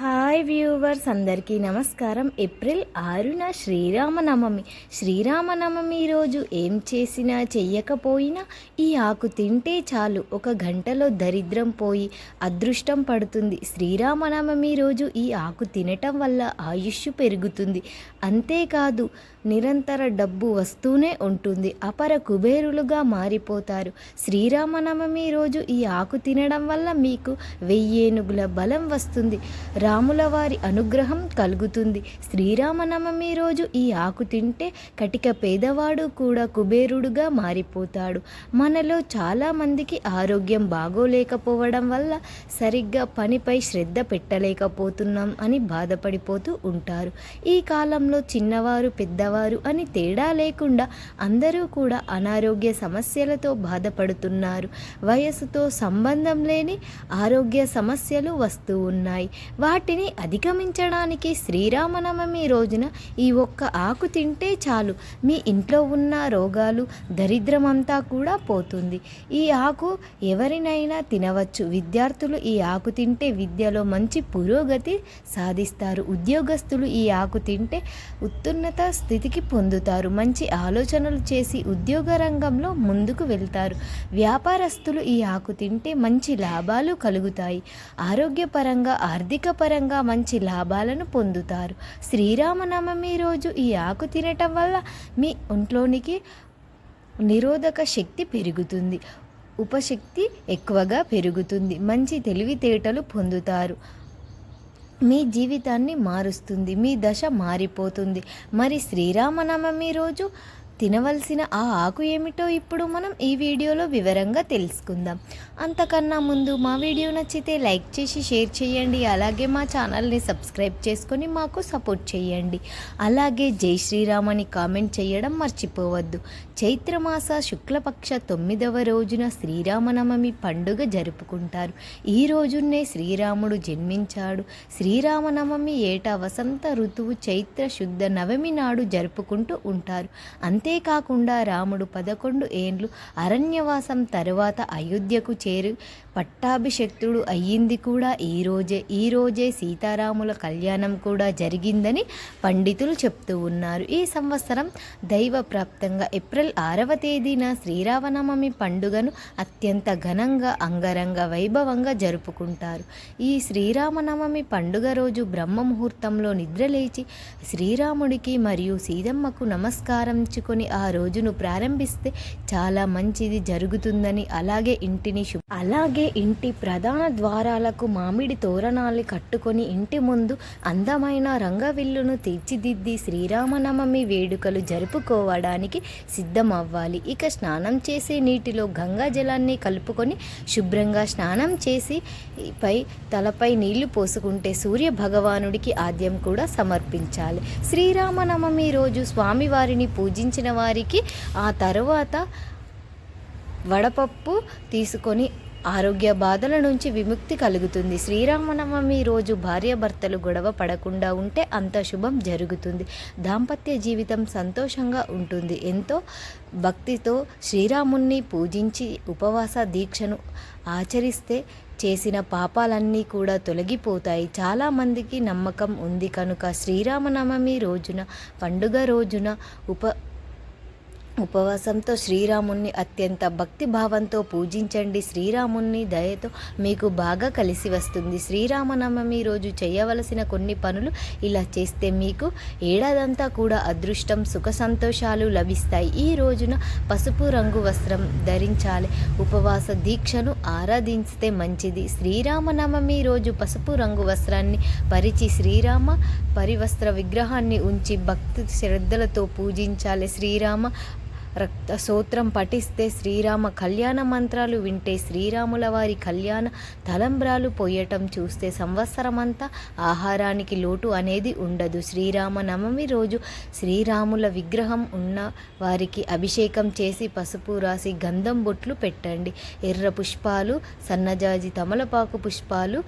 Hi viewers అందరికీ నమస్కారం. April ఆరున శ్రీరామనవమి. శ్రీరామనవమి రోజు ఏం చేసినా చెయ్యకపోయినా ఈ ఆకు తింటే చాలు. ఒక గంటలో దరిద్రం పోయి అదృష్టం పడుతుంది. శ్రీరామనవమి రోజు ఈ ఆకు తినటం వల్ల ఆయుష్ పెరుగుతుంది. అంతేకాదు నిరంతర డబ్బు వస్తూనే ఉంటుంది. అపర కుబేరులుగా మారిపోతారు. శ్రీరామనవమి రోజు ఈ ఆకు తినడం వల్ల మీకు వెయ్యేనుగుల బలం వస్తుంది. రాముల వారి అనుగ్రహం కలుగుతుంది. శ్రీరామనవమి రోజు ఈ ఆకు తింటే కటిక పేదవాడు కూడా కుబేరుడుగా మారిపోతాడు. మనలో చాలామందికి ఆరోగ్యం బాగోలేకపోవడం వల్ల సరిగ్గా పనిపై శ్రద్ధ పెట్టలేకపోతున్నాం అని బాధపడిపోతూ ఉంటారు. ఈ కాలంలో చిన్నవారు పెద్ద పెద్దవారు అని తేడా లేకుండా అందరూ కూడా అనారోగ్య సమస్యలతో బాధపడుతున్నారు. వయసుతో సంబంధం లేని ఆరోగ్య సమస్యలు వస్తూ ఉన్నాయి. వాటిని అధిగమించడానికి శ్రీరామనవమి రోజున ఈ ఒక్క ఆకు తింటే చాలు. మీ ఇంట్లో ఉన్న రోగాలు దరిద్రమంతా కూడా పోతుంది. ఈ ఆకు ఎవరినైనా తినవచ్చు. విద్యార్థులు ఈ ఆకు తింటే విద్యలో మంచి పురోగతి సాధిస్తారు. ఉద్యోగస్తులు ఈ ఆకు తింటే ఉత్తున్నత స్థితికి పొందుతారు. మంచి ఆలోచనలు చేసి ఉద్యోగ రంగంలో ముందుకు వెళ్తారు. వ్యాపారస్తులు ఈ ఆకు తింటే మంచి లాభాలు కలుగుతాయి. ఆరోగ్యపరంగా ఆర్థిక పరంగా మంచి లాభాలను పొందుతారు. శ్రీరామనవమి రోజు ఈ ఆకు తినటం వల్ల మీ ఒంట్లోనికి నిరోధక శక్తి పెరుగుతుంది. ఉపశక్తి ఎక్కువగా పెరుగుతుంది. మంచి తెలివితేటలు పొందుతారు. మీ జీవితాన్ని మారుస్తుంది మీ దశ మారిపోతుంది. మరి శ్రీరామనవమి రోజు తినవలసిన ఆ ఆకు ఏమిటో ఇప్పుడు మనం ఈ వీడియోలో వివరంగా తెలుసుకుందాం. అంతకన్నా ముందు మా వీడియో నచ్చితే లైక్ చేసి షేర్ చేయండి. అలాగే మా ఛానల్ని సబ్స్క్రైబ్ చేసుకొని మాకు సపోర్ట్ చేయండి. అలాగే జై శ్రీరామ్ అని కామెంట్ చేయడం మర్చిపోవద్దు. చైత్రమాస శుక్లపక్ష తొమ్మిదవ రోజున శ్రీరామనవమి పండుగ జరుపుకుంటారు. ఈ రోజున్నే శ్రీరాముడు జన్మించాడు. శ్రీరామనవమి ఏటా వసంత ఋతువు చైత్ర శుద్ధ నవమి నాడు జరుపుకుంటూ ఉంటారు. అంతేకాకుండా రాముడు పదకొండు ఏండ్లు అరణ్యవాసం తరువాత అయోధ్యకు చేరి పట్టాభిషక్తుడు అయ్యింది కూడా ఈ రోజే. ఈ రోజే సీతారాముల కళ్యాణం కూడా జరిగిందని పండితులు చెప్తూ ఉన్నారు. ఈ సంవత్సరం దైవ ప్రాప్తంగా ఏప్రిల్ ఆరవ తేదీన శ్రీరామనవమి పండుగను అత్యంత ఘనంగా అంగరంగ వైభవంగా జరుపుకుంటారు. ఈ శ్రీరామనవమి పండుగ రోజు బ్రహ్మ ముహూర్తంలో నిద్రలేచి శ్రీరాముడికి మరియు సీతమ్మకు నమస్కారించుకొని ఆ రోజును ప్రారంభిస్తే చాలా మంచిది జరుగుతుందని అలాగే ఇంటిని శుభ అలాగే ఇంటి ప్రధాన ద్వారాలకు మామిడి తోరణాలు కట్టుకొని ఇంటి ముందు అందమైన రంగవిల్లును తీర్చిదిద్ది శ్రీరామనవమి వేడుకలు జరుపుకోవడానికి సిద్ధమవ్వాలి. ఇక స్నానం చేసే నీటిలో గంగా జలాన్ని కలుపుకొని శుభ్రంగా స్నానం చేసి పై తలపై నీళ్ళు పోసుకుంటే సూర్య భగవానుడికి ఆద్యం కూడా సమర్పించాలి. శ్రీరామనవమి రోజు స్వామివారిని పూజించిన వారికి ఆ తరువాత వడపప్పు తీసుకొని ఆరోగ్య బాధల నుంచి విముక్తి కలుగుతుంది. శ్రీరామనవమి రోజు భార్యాభర్తలు గొడవ పడకుండా ఉంటే అంత శుభం జరుగుతుంది. దాంపత్య జీవితం సంతోషంగా ఉంటుంది. ఎంతో భక్తితో శ్రీరాముణ్ణి పూజించి ఉపవాస దీక్షను ఆచరిస్తే చేసిన పాపాలన్నీ కూడా తొలగిపోతాయి. చాలామందికి నమ్మకం ఉంది కనుక శ్రీరామనవమి రోజున పండుగ రోజున ఉప ఉపవాసంతో శ్రీరాముణ్ణి అత్యంత భక్తి భావంతో పూజించండి. శ్రీరాముణ్ణి దయతో మీకు బాగా కలిసి వస్తుంది. శ్రీరామనవమి రోజు చేయవలసిన కొన్ని పనులు ఇలా చేస్తే మీకు ఏడాదంతా కూడా అదృష్టం సుఖ సంతోషాలు లభిస్తాయి. ఈ రోజున పసుపు రంగు వస్త్రం ధరించాలి. ఉపవాస దీక్షను ఆరాధిస్తే మంచిది. శ్రీరామనవమి రోజు పసుపు రంగు వస్త్రాన్ని పరిచి శ్రీరామ పరివస్త్ర విగ్రహాన్ని ఉంచి భక్తి శ్రద్ధలతో పూజించాలి. శ్రీరామ రక్త సూత్రం పఠిస్తే శ్రీరామ కళ్యాణ మంత్రాలు వింటే శ్రీరాముల వారి కళ్యాణ తలంబ్రాలు పోయటం చూస్తే సంవత్సరమంతా ఆహారానికి లోటు అనేది ఉండదు. శ్రీరామ నవమి రోజు శ్రీరాముల విగ్రహం ఉన్న వారికి అభిషేకం చేసి పసుపు రాసి గంధం బొట్లు పెట్టండి. ఎర్ర పుష్పాలు సన్నజాజి తమలపాకు పుష్పాలు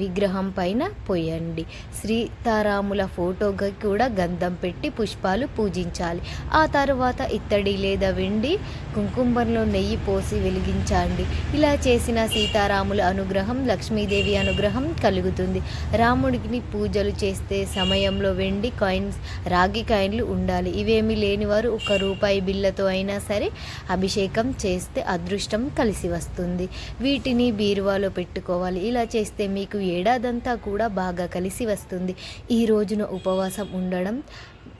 విగ్రహం పైన పోయండి సీతారాముల ఫోటోకి కూడా గంధం పెట్టి పుష్పాలు పూజించాలి. ఆ తర్వాత ఇత్తడి లేదా వెండి కుంకుమంలో నెయ్యి పోసి వెలిగించండి. ఇలా చేసిన సీతారాముల అనుగ్రహం లక్ష్మీదేవి అనుగ్రహం కలుగుతుంది. రాముడికి పూజలు చేస్తే సమయంలో వెండి కాయిన్స్ రాగి కాయిన్లు ఉండాలి. ఇవేమీ లేనివారు ఒక రూపాయి బిళ్ళతో అయినా సరే అభిషేకం చేస్తే అదృష్టం కలిసి వస్తుంది. వీటిని బీరువాలో పెట్టుకోవాలి. ఇలా చేస్తే మీకు ఏడాదంతా కూడా బాగా కలిసి వస్తుంది. ఈ రోజున ఉపవాసం ఉండడం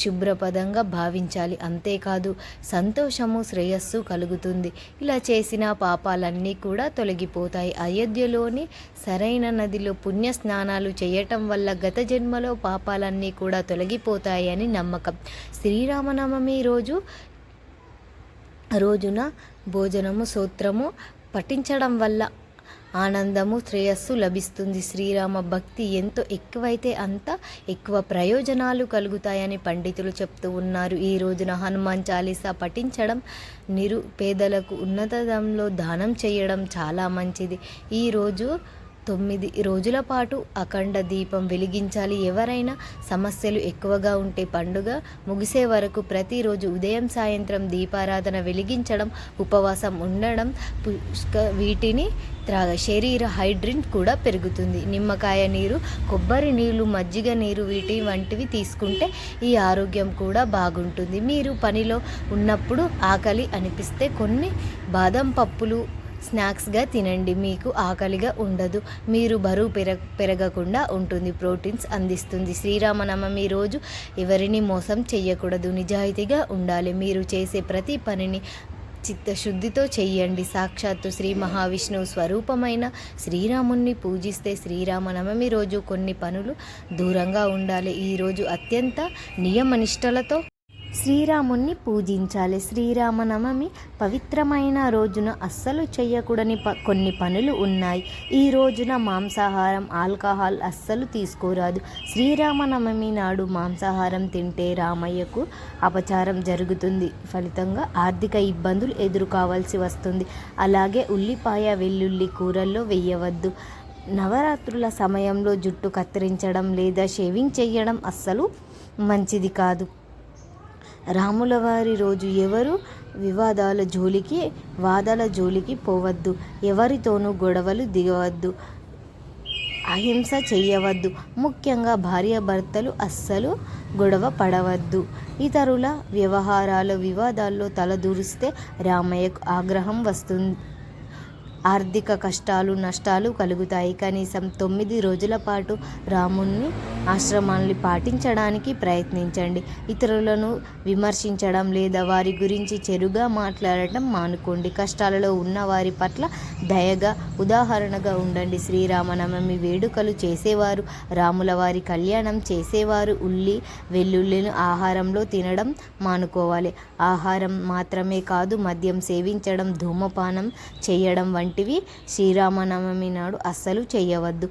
శుభ్రపదంగా భావించాలి. అంతేకాదు సంతోషము శ్రేయస్సు కలుగుతుంది. ఇలా చేసిన పాపాలన్నీ కూడా తొలగిపోతాయి. అయోధ్యలోని సరైన నదిలో పుణ్య స్నానాలు చేయటం వల్ల గత జన్మలో పాపాలన్నీ కూడా తొలగిపోతాయని నమ్మకం. శ్రీరామనవమి రోజు రోజున భోజనము సూత్రము పఠించడం వల్ల ఆనందము శ్రేయస్సు లభిస్తుంది. శ్రీరామ భక్తి ఎంతో ఎక్కువైతే అంత ఎక్కువ ప్రయోజనాలు కలుగుతాయని పండితులు చెప్తూ ఉన్నారు. ఈ రోజున హనుమాన్ చాలీసా పఠించడం నిరుపేదలకు ఉన్నతంలో దానం చేయడం చాలా మంచిది. ఈరోజు తొమ్మిది రోజుల పాటు అఖండ దీపం వెలిగించాలి. ఎవరైనా సమస్యలు ఎక్కువగా ఉంటే పండుగ ముగిసే వరకు ప్రతిరోజు ఉదయం సాయంత్రం దీపారాధన వెలిగించడం ఉపవాసం ఉండడం పుష్క వీటిని త్రాగ శరీర హైడ్రిన్ కూడా పెరుగుతుంది. నిమ్మకాయ నీరు కొబ్బరి నీళ్ళు మజ్జిగ నీరు వీటి వంటివి తీసుకుంటే ఈ ఆరోగ్యం కూడా బాగుంటుంది. మీరు పనిలో ఉన్నప్పుడు ఆకలి అనిపిస్తే కొన్ని బాదం పప్పులు స్నాక్స్గా తినండి. మీకు ఆకలిగా ఉండదు. మీరు బరువు పెరగ పెరగకుండా ఉంటుంది. ప్రోటీన్స్ అందిస్తుంది. శ్రీరామనవమి రోజు ఎవరిని మోసం చేయకూడదు నిజాయితీగా ఉండాలి. మీరు చేసే ప్రతి పనిని చిత్తశుద్ధితో చెయ్యండి. సాక్షాత్తు శ్రీ మహావిష్ణువు స్వరూపమైన శ్రీరాముణ్ణి పూజిస్తే శ్రీరామనవమి రోజు కొన్ని పనులు దూరంగా ఉండాలి. ఈరోజు అత్యంత నియమనిష్టలతో శ్రీరాముణ్ణి పూజించాలి. శ్రీరామనవమి పవిత్రమైన రోజున అస్సలు చేయకూడని ప కొన్ని పనులు ఉన్నాయి. ఈ రోజున మాంసాహారం ఆల్కహాల్ అస్సలు తీసుకోరాదు. శ్రీరామనవమి నాడు మాంసాహారం తింటే రామయ్యకు అపచారం జరుగుతుంది. ఫలితంగా ఆర్థిక ఇబ్బందులు ఎదుర్కోవాల్సి వస్తుంది. అలాగే ఉల్లిపాయ వెల్లుల్లి కూరల్లో వేయవద్దు. నవరాత్రుల సమయంలో జుట్టు కత్తిరించడం లేదా షేవింగ్ చేయడం అస్సలు మంచిది కాదు. రాముల వారి రోజు ఎవరు? వివాదాల జోలికి వాదాల జోలికి పోవద్దు. ఎవరితోనూ గొడవలు దిగవద్దు. అహింస చేయవద్దు ముఖ్యంగా భార్యాభర్తలు అస్సలు గొడవ పడవద్దు. ఇతరుల వ్యవహారాల వివాదాల్లో తలదూరిస్తే రామయ్యకు ఆగ్రహం వస్తుంది. ఆర్థిక కష్టాలు నష్టాలు కలుగుతాయి. కనీసం తొమ్మిది రోజుల పాటు రాముణ్ణి ఆశ్రమాన్ని పాటించడానికి ప్రయత్నించండి. ఇతరులను విమర్శించడం లేదా వారి గురించి చెరుగా మాట్లాడటం మానుకోండి. కష్టాలలో ఉన్న వారి పట్ల దయగా ఉదాహరణగా ఉండండి. శ్రీరామనవమి వేడుకలు చేసేవారు రాముల వారి కళ్యాణం చేసేవారు ఉల్లి వెల్లుల్లిని ఆహారంలో తినడం మానుకోవాలి. ఆహారం మాత్రమే కాదు మద్యం సేవించడం ధూమపానం చేయడం వంటి వంటివి శ్రీరామనవమి నాడు అస్సలు చేయవద్దు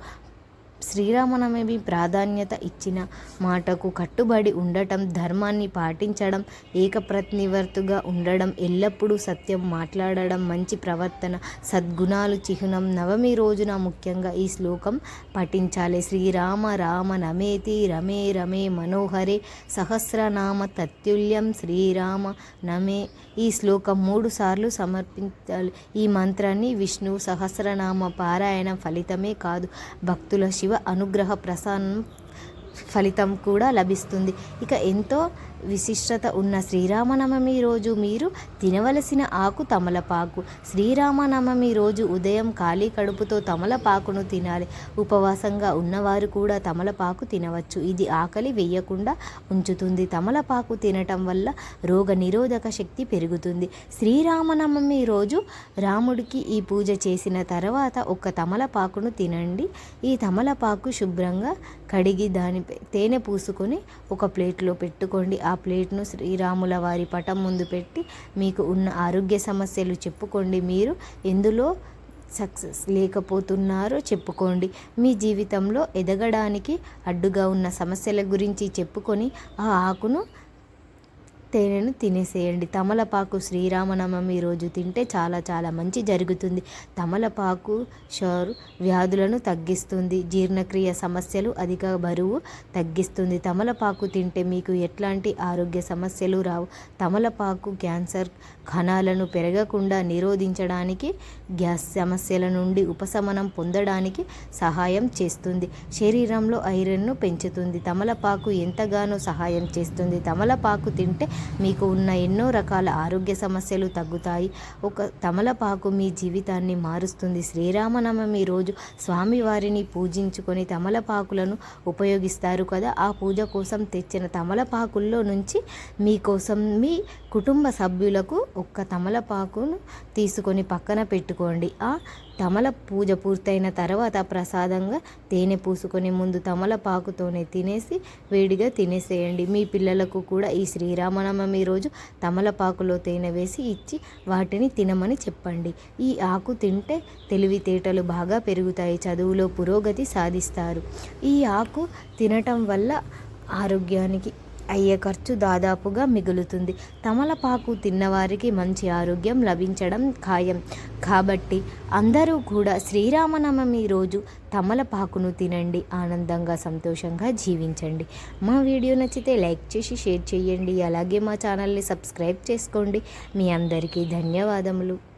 శ్రీరామనవమి ప్రాధాన్యత ఇచ్చిన మాటకు కట్టుబడి ఉండటం ధర్మాన్ని పాటించడం ఏకప్రతినివర్తుగా ఉండడం ఎల్లప్పుడూ సత్యం మాట్లాడడం మంచి ప్రవర్తన సద్గుణాలు చిహ్నం నవమి రోజున ముఖ్యంగా ఈ శ్లోకం పఠించాలి. శ్రీరామ రామ నమేతి రమే రమే మనోహరే సహస్రనామ తత్తుల్యం శ్రీరామ నమే. ఈ శ్లోకం మూడు సార్లు సమర్పించాలి. ఈ మంత్రాన్ని విష్ణు సహస్రనామ పారాయణ ఫలితమే కాదు. భక్తుల శివ అనుగ్రహ ప్రసన్నం ఫలితం కూడా లభిస్తుంది. ఇక ఎంతో విశిష్టత ఉన్న శ్రీరామనవమి రోజు మీరు తినవలసిన ఆకు తమలపాకు. శ్రీరామనవమి రోజు ఉదయం ఖాళీ కడుపుతో తమలపాకును తినాలి. ఉపవాసంగా ఉన్నవారు కూడా తమలపాకు తినవచ్చు. ఇది ఆకలి వేయకుండా ఉంచుతుంది. తమలపాకు తినటం వల్ల రోగ నిరోధక శక్తి పెరుగుతుంది. శ్రీరామనవమి రోజు రాముడికి ఈ పూజ చేసిన తర్వాత ఒక తమలపాకును తినండి. ఈ తమలపాకు శుభ్రంగా కడిగి దానిపై తేనె పూసుకొని ఒక ప్లేట్లో పెట్టుకోండి. ఆ ప్లేట్ను శ్రీరాముల వారి పటం ముందు పెట్టి మీకు ఉన్న ఆరోగ్య సమస్యలు చెప్పుకోండి మీరు. ఎందులో సక్సెస్ లేకపోతున్నారో చెప్పుకోండి. మీ జీవితంలో ఎదగడానికి అడ్డుగా ఉన్న సమస్యల గురించి చెప్పుకొని ఆ ఆకును తేనెను తినేసేయండి. తమలపాకు శ్రీరామనవమి రోజు తింటే చాలా చాలా మంచి జరుగుతుంది. తమలపాకు షోర్ వ్యాధులను తగ్గిస్తుంది. జీర్ణక్రియ సమస్యలు అధిక బరువు తగ్గిస్తుంది. తమలపాకు తింటే మీకు ఎట్లాంటి ఆరోగ్య సమస్యలు రావు. తమలపాకు క్యాన్సర్ కణాలను పెరగకుండా నిరోధించడానికి గ్యాస్ సమస్యల నుండి ఉపశమనం పొందడానికి సహాయం చేస్తుంది. శరీరంలో ఐరన్ను పెంచుతుంది. తమలపాకు ఎంతగానో సహాయం చేస్తుంది. తమలపాకు తింటే మీకు ఉన్న ఎన్నో రకాల ఆరోగ్య సమస్యలు తగ్గుతాయి. ఒక తమలపాకు మీ జీవితాన్ని మారుస్తుంది. శ్రీరామనవమి రోజు స్వామివారిని పూజించుకొని తమలపాకులను ఉపయోగిస్తారు కదా. ఆ పూజ కోసం తెచ్చిన తమలపాకుల్లో నుంచి మీకోసం మీ కుటుంబ సభ్యులకు ఒక్క తమలపాకును తీసుకొని పక్కన పెట్టుకోండి. ఆ తమల పూజ పూర్తయిన తర్వాత ప్రసాదంగా తేనె పూసుకొని ముందు తమలపాకుతోనే తినేసి వేడిగా తినేసేయండి. మీ పిల్లలకు కూడా ఈ శ్రీరామనవమి రోజు తమలపాకులో తేనె వేసి ఇచ్చి వాటిని తినమని చెప్పండి. ఈ ఆకు తింటే తెలివితేటలు బాగా పెరుగుతాయి. చదువులో పురోగతి సాధిస్తారు. ఈ ఆకు తినటం వల్ల ఆరోగ్యానికి అయ్యే ఖర్చు దాదాపుగా మిగులుతుంది. తమలపాకు తిన్నవారికి మంచి ఆరోగ్యం లభించడం ఖాయం. కాబట్టి అందరూ కూడా శ్రీరామనవమి రోజు తమలపాకును తినండి ఆనందంగా సంతోషంగా జీవించండి. మా వీడియో నచ్చితే లైక్ చేసి షేర్ చేయండి. అలాగే మా ఛానల్ని సబ్స్క్రైబ్ చేసుకోండి. మీ అందరికీ ధన్యవాదములు.